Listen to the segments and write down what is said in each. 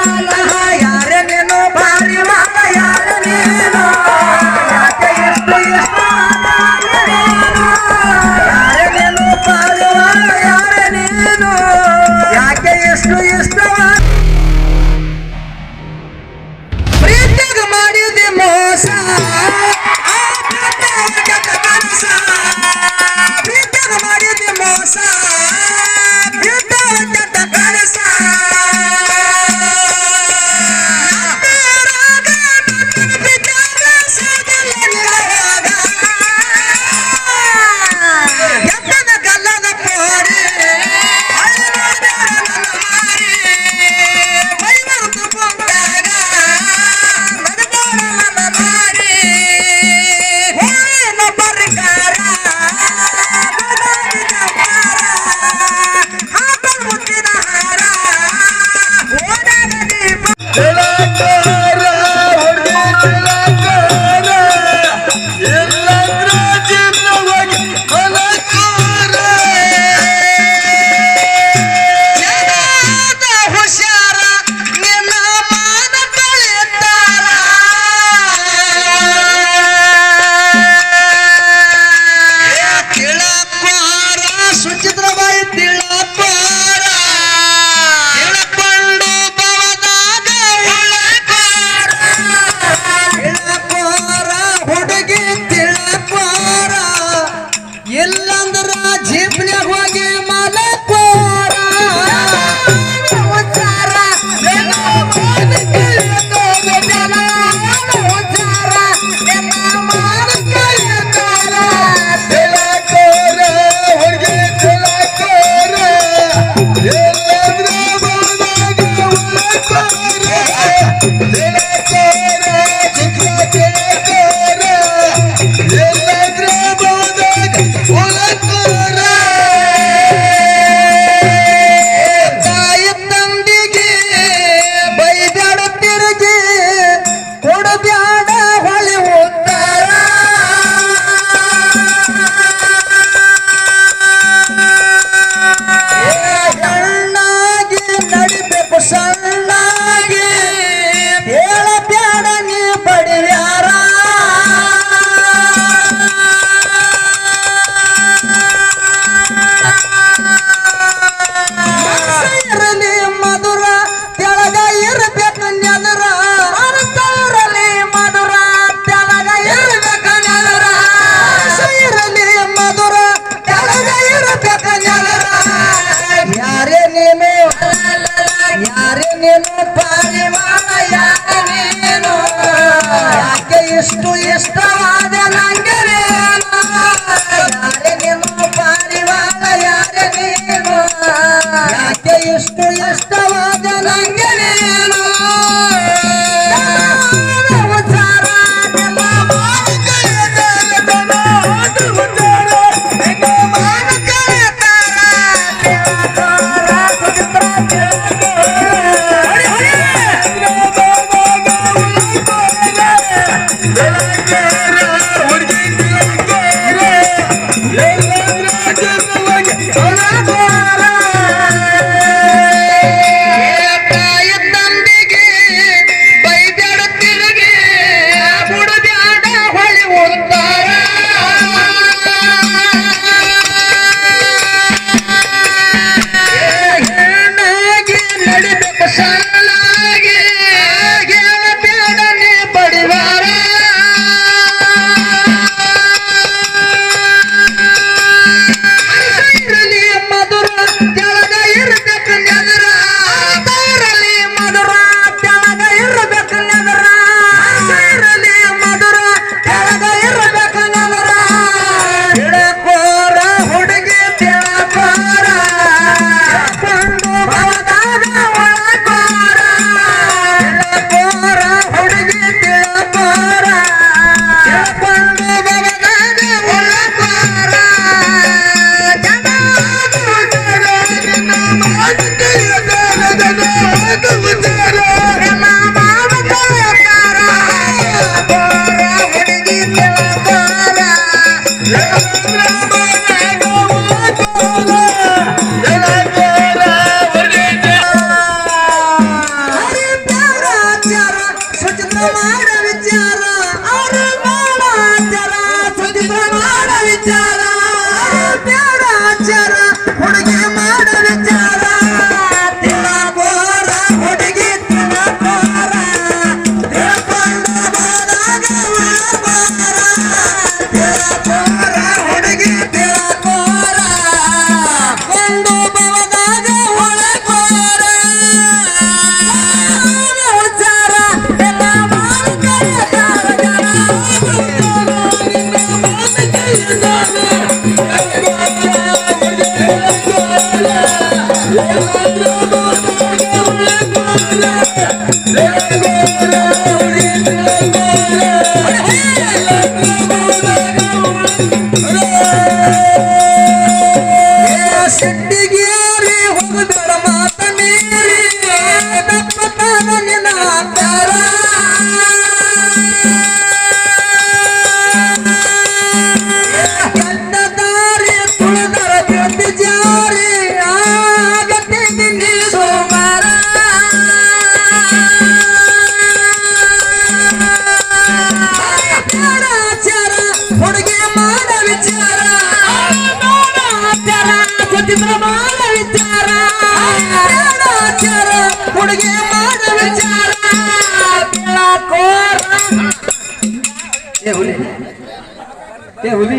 ಯಾರೇ ಇಷ್ಟು Leandra! É ಸಿಟ್ಟಿಗೇರಿ ಹುಡುಗಿ ಮಾಡ ವಿಚಾರ ಬೆಳಕೋರ ಏ ಹುಲಿ. ಏ ಹುಲಿ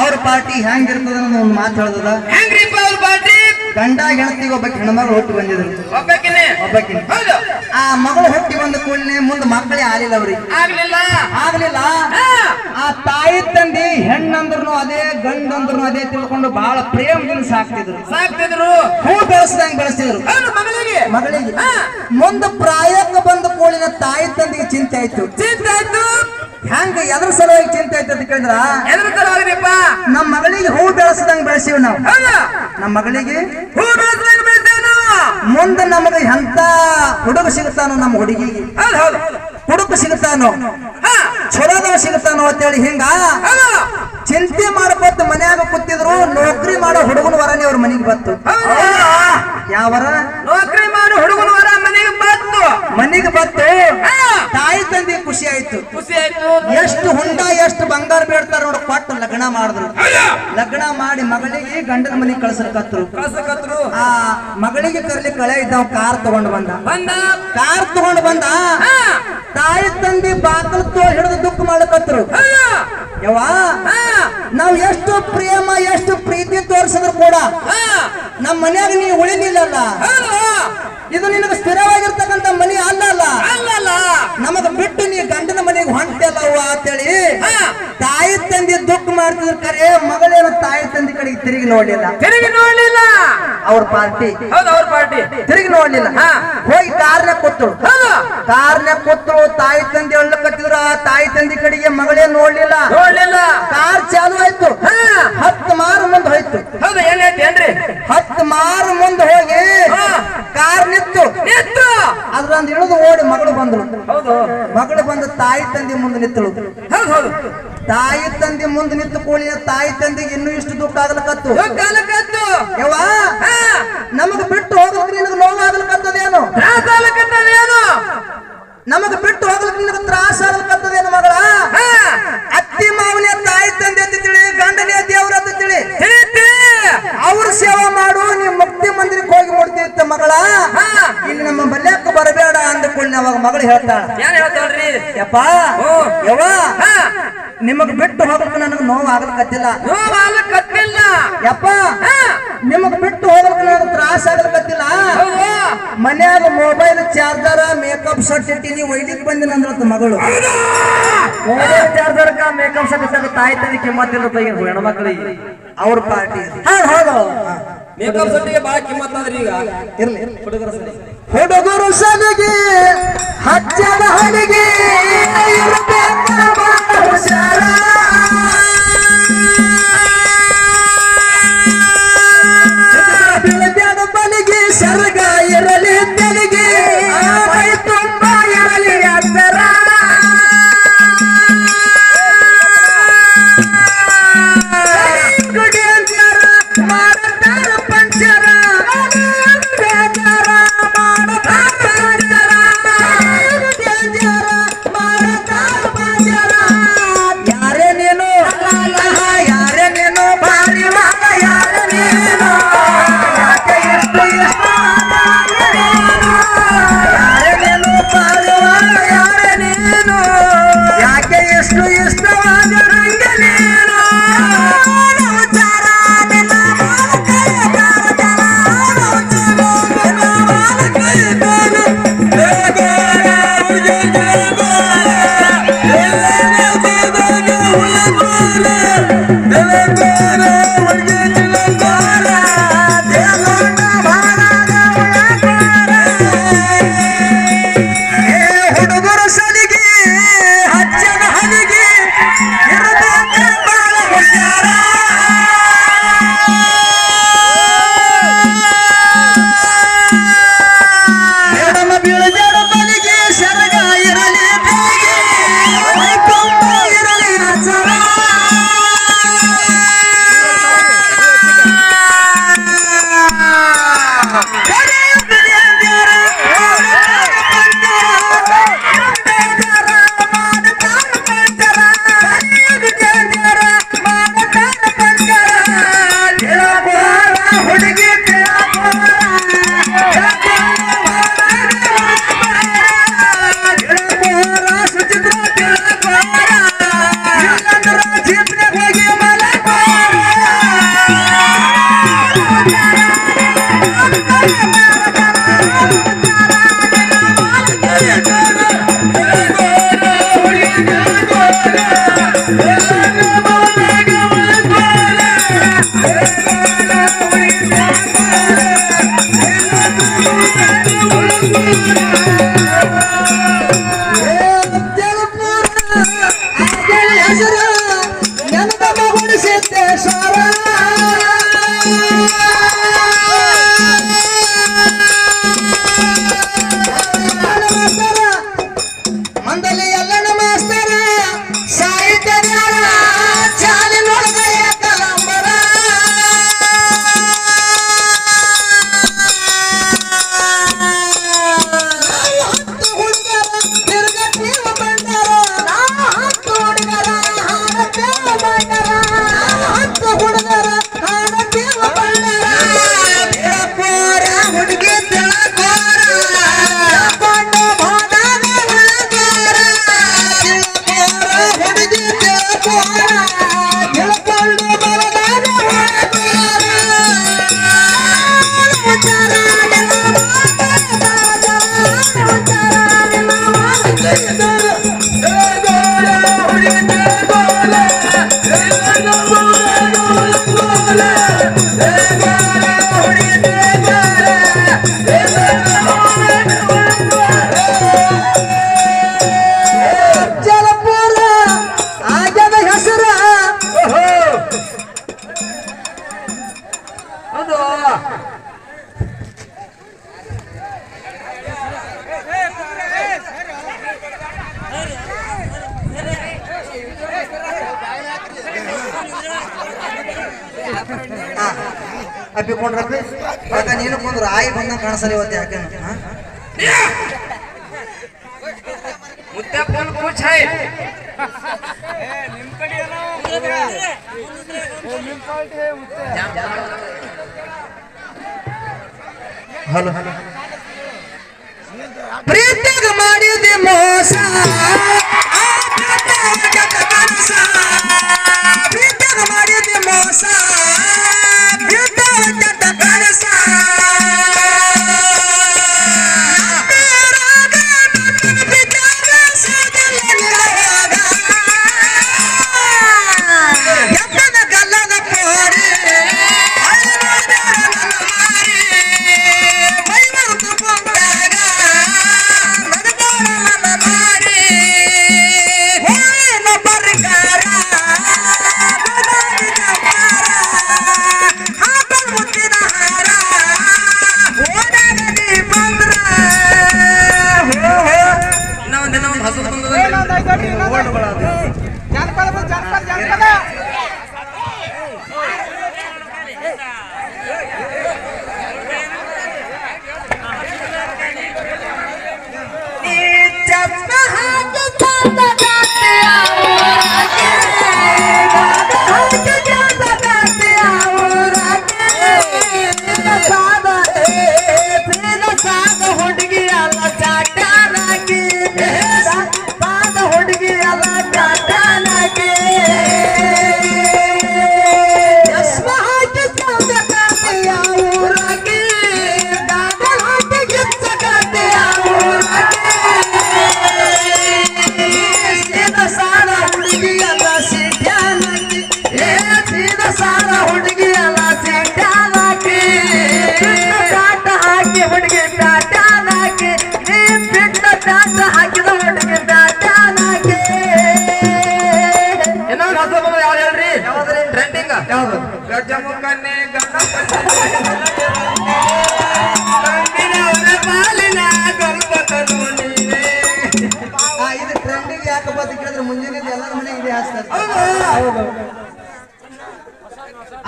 ಅವ್ರ ಪಾರ್ಟಿ ಹೆಂಗಿರ್ತದ ಅನ್ನೋದು ಒಂದು ಮಾತು ಹೇಳ್ದದ? ಹೆಂಗ್ರಿಪ್ಪ ಅವ್ರ ಪಾರ್ಟಿ? ಗಂಡ ಹೆಣತಿಗೆ ಒಬ್ಬ ಹೆಣ್ಮಗಳು ಹೊಟ್ಟು ಬಂದಿದ್ರು. ಒಬ್ಬಕ್ಕಿನ ಒಬ್ಬಕಿನ ಹೌದು. ಆ ಮಗಳು ಹುಟ್ಟಿ ಬಂದ ಕೂಡಲೇ ಮುಂದೆ ಮಕ್ಕಳೇ ಆಲಿಲ್ಲ ಅವ್ರಿಗೆ. ಆಗ್ಲಿಲ್ಲ? ಆಗ್ಲಿಲ್ಲ? ಆ ತಾಯಿ ತಂದೆ ಹೆಣ್ಣಂದ್ರು ಅದೇ ಗಂಡಂದ್ರು ಅದೇ ತಿಳ್ಕೊಂಡು ಬಹಳ ಪ್ರೇಮದಿಂದ ಸಾಕ್ತಿದ್ರು. ಸಾಕ್ತಿದ್ರು. ಹೂ ಬೆಳೆಸ್ದಂಗ್ ಬೆಳೆಸ್ತಿದ್ರು. ಮಗಳಿಗೆ. ಮಗಳಿಗೆ. ಮುಂದೆ ಪ್ರಾಯಕ್ಕೆ ಬಂದ ಕೂಡಲಿನ ತಾಯಿ ತಂದಿಗೆ ಚಿಂತೆ ಆಯ್ತು. ಚಿಂತೆ ಆಯ್ತು. ಹೆಂಗ ಎದ್ರ ಸಲುವಾಗಿ ಚಿಂತೆ ಆಯ್ತು ಅಂತ ಕೇಳಿದ್ರ? ಎದ್ರ ನಮ್ಮ ಮಗಳಿಗೆ ಹೂ ಬೆಳೆಸ್ದಂಗ್ ಬೆಳೆಸಿವ್ ನಾವು. ನಮ್ಮ ಮಗಳಿಗೆ ಹೂ ಬೆಳೆಸ್ದಂಗ ಮುಂದೆ ನಮಗೆ ಎಂತ ಹುಡುಗ ಸಿಗುತ್ತಾನೋ ನಮ್ಮ ಹುಡುಗಿಗೆ ಹುಡುಗ ಸಿಗುತ್ತಾನೋ? ಚಲೋದವ ಸಿಗುತ್ತಾನೋ ಅಂತೇಳಿ ಹಿಂಗ ಚಿಂತೆ ಮಾಡ್ಕೊತ ಮನ್ಯಾಗ ಕೂತಿದ್ರು ನೌಕರಿ ಮಾಡೋ ಹುಡುಗನ ವರನೇ ಅವ್ರ ಮನೆಗೆ ಬಂತು. ಯಾವರ ನೌಕರಿ ಮಾಡೋ ಹುಡುಗನ ವರ ಮನೆಗೆ ಬಂತು. ಮನೆಗೆ ಬಂತು? ತಾಯಿ ತಂದೆ ಖುಷಿ ಆಯ್ತು. ಖುಷಿ ಆಯ್ತು. ಎಷ್ಟು ಹುಂಡ ಎಷ್ಟು ಕೊಟ್ಟು ಲಗ್ನ ಮಾಡಿದ್ರು. ಲಗ್ನ ಮಾಡಿ ಮಗಳಿಗೆ ಗಂಡನ ಮನೆಗೆ ಕಳ್ಸಕತ್ರು ಕಳ್ಸಕತ್ರು ಆ ಮಗಳಿಗೆ ಕರ್ಲಿ ಕಳೆ ಇದ್ದಾವ ಕಾರ್ ತಗೊಂಡ್ ಬಂದ. ಬಂದ? ಕಾರ್ ತಗೊಂಡ್ ಬಂದ? ತಾಯಿ ತಂದೆ ಬಾಕಲ್ ತೋ ಹಿಡಿದು ದುಃಖ ಮಾಡಕತ್ರು ಯವಾ ನಾವ್ ಎಷ್ಟು ಪ್ರೇಮ ಎಷ್ಟು ಪ್ರೀತಿ ತೋರಿಸಿದ್ರು ಕೂಡ ನಮ್ಮ ಮನ್ಯಾಗ ನೀ ಉಳಿದಿಲ್ಲಲ್ಲ. ಇದು ನಿನಗೆ ಸ್ಥಿರವಾಗಿರ್ತಕ್ಕಂಥ ಮನಿ ಅಲ್ಲ ಅಲ್ಲ ನಮಗ ಬಿಟ್ಟು ನೀ ಗಂಡನ ಮನೆಗೆ ಹೊಂಟಲ್ಲವ್ವ ಅಂತೇಳಿ ಹಾ, ತಾಯಿ ತಂದೆ ದುಃಖ ಮಾಡ್ತಿದ್ರು ಕರೆ? ಮಗಳೇನು ತಾಯಿ ತಂದೆ ಕಡೆಗೆ ತಿರುಗಿ ನೋಡ್ಲಿಲ್ಲ. ತಿರುಗಿ ನೋಡಲಿಲ್ಲ? ಅವ್ರ ಪಾರ್ಟಿ. ಹೌದು ಅವ್ರ ಪಾರ್ಟಿ. ತಿರುಗಿ ನೋಡ್ಲಿಲ್ಲ. ಹಾ. ಹೋಗಿ ಕಾರ್ನ ಕೂತಳು ಕಾರ್ನ ಕೂತಳು ತಾಯಿ ತಂದೆ ಒಳ್ಳೆ ಆ ತಾಯಿ ತಂದೆ ಕಡೆಗೆ ಮಗಳೇ ನೋಡ್ಲಿಲ್ಲ. ನೋಡ್ಲಿಲ್ಲ. ಕಾರ್ ಚಾಲು ಆಯ್ತು. ಹಾ, ಹತ್ತು ಮಾರು ಮುಂದೆ ಹೋಯ್ತು. ಹೌದು ಏನೈತಿ ಏನ್ರಿ? ಹತ್ತು ಮಾರು ಮುಂದೆ ಹೋಗಿ. ಕಾರ್ ನಿತ್ತು ನಿತ್ತು ಅದ್ರಂದ್ ಇಳಿದು ಓಡಿ ಮಗಳು ಬಂದಳು. ಹೌದು. ಮಗಳು ಬಂದು ತಾಯಿ ತಂದೆ ಮುಂದೆ ನಿತ್ತಳು ಹೌದು ಹೌದು. ತಾಯಿ ತಂದೆ ಮುಂದೆ ನಿಂತು ಕೂಡಿನ ತಾಯಿ ತಂದೆಗೆ ಇನ್ನೂ ಇಷ್ಟು ದುಃಖ ಆಗ್ಲಕತ್ತು? ಕಾಲಕ್ಕದ್ದು ಯವ್ವ ನಮಗ್ ಬಿಟ್ಟು ಹೋಗ್ಲಿಕ್ಕೆ ನಿನಗೆ ನೋವಾಗ್ಲಕತ್ತದೇನು? ಏನು ನಮಗ್ ಬಿಟ್ಟು ಹೋಗ್ಲಿಕ್ಕೆ ನಿನಗೆ ತ್ರಾಸ ಆಗ್ಲಕತ್ತದೇನು ಮಗಳ ಅತ್ತಿ ಮಾವನೇ ತಾಯಿ ತಂದೆ ಅಂತ ತಿಳಿ ಗಂಡನೇ ಅವ್ರ ಸೇವಾ ಮಾಡು ನೀವು ಮುಕ್ತಿ ಮಂದಿರಕ್ಕೆ ಹೋಗಿ ಮುಡ್ತಿತ್ತ ಮಗಳ. ಇಲ್ಲಿ ನಮ್ಮ ಬಲ್ಯಕ್ಕೆ ಬರಬೇಡ ಅಂದ್ಕೊಂಡು ಅವಾಗ ಮಗಳು ಹೇಳ್ತಾಳ. ಹೇಳ್ತಾಳ್ರಿ? ಯಪ್ಪ ಓ. ಯವ್ವ. ನಿಮಗ್ ಬಿಟ್ಟು ಹೋಗಕ್ಕೆ ನನಗೆ ನೋವು ಆಗ್ಲಕತ್ತಿಲ್ಲ ನೋವಾಲ ಕತ್ತಿಲ್ಲ ಯಪ್ಪ. ನಿಮಗ್ ಬಿಟ್ಟು ಹೋಗಕ್ ನನಗೆ ತ್ರಾಸ ಆಗ್ಲಕತ್ತಿಲ್ಲ. ಮನ್ಯಾಗ ಮೊಬೈಲ್ ಚಾರ್ಜರ್ ಮೇಕಪ್ ಸೆಟ್ ಇಟ್ಟಿನಿ ಒಯ್ಲಿಕ್ ಬಂದಿನ ಅಂದ್ರಂತ ಮಗಳು. ಮೊಬೈಲ್ ಚಾರ್ಜರ್ ಮೇಕಪ್ ಸೆಟ್ ಇದ್ದಾಗ ತಾಯಿ ತಂದೆ ಕಿಮ್ಮತ್ತಿಲ್ಲ ಹೆಣ್ಮಕ್ಳಿಗೆ. ಅವ್ರ ಪಾರ್ಟಿ. ಹೌದು ಮೇಕಪ್ ಸಟ್ಟಿಗೆ ಬಹಳ ಕಿಮ್ಮತ್ ಅದ್ರಿ ಈಗ. ಇರ್ಲಿ. ಹುಡುಗರು ಸಲಿಗೆ ಹಚ್ಚದ ಹಲಿಗೆ ತಪ್ಪಿಕೊಂಡ್ರಪ್ಪಿ ಅದ ನೀನು ರಾಯಿ ಬಂದ ಕಾಣಿಸಲಿ ಇವತ್ತು ಯಾಕೇನು ಮುದ್ದೆ ಹಲೋ. ಮಾಡಿದೆ ಮೋಸ. ಪ್ರೀತಿಗ ಮಾಡಿದೆ ಮೋಸ.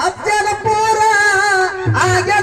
अब जग पूरा आ गया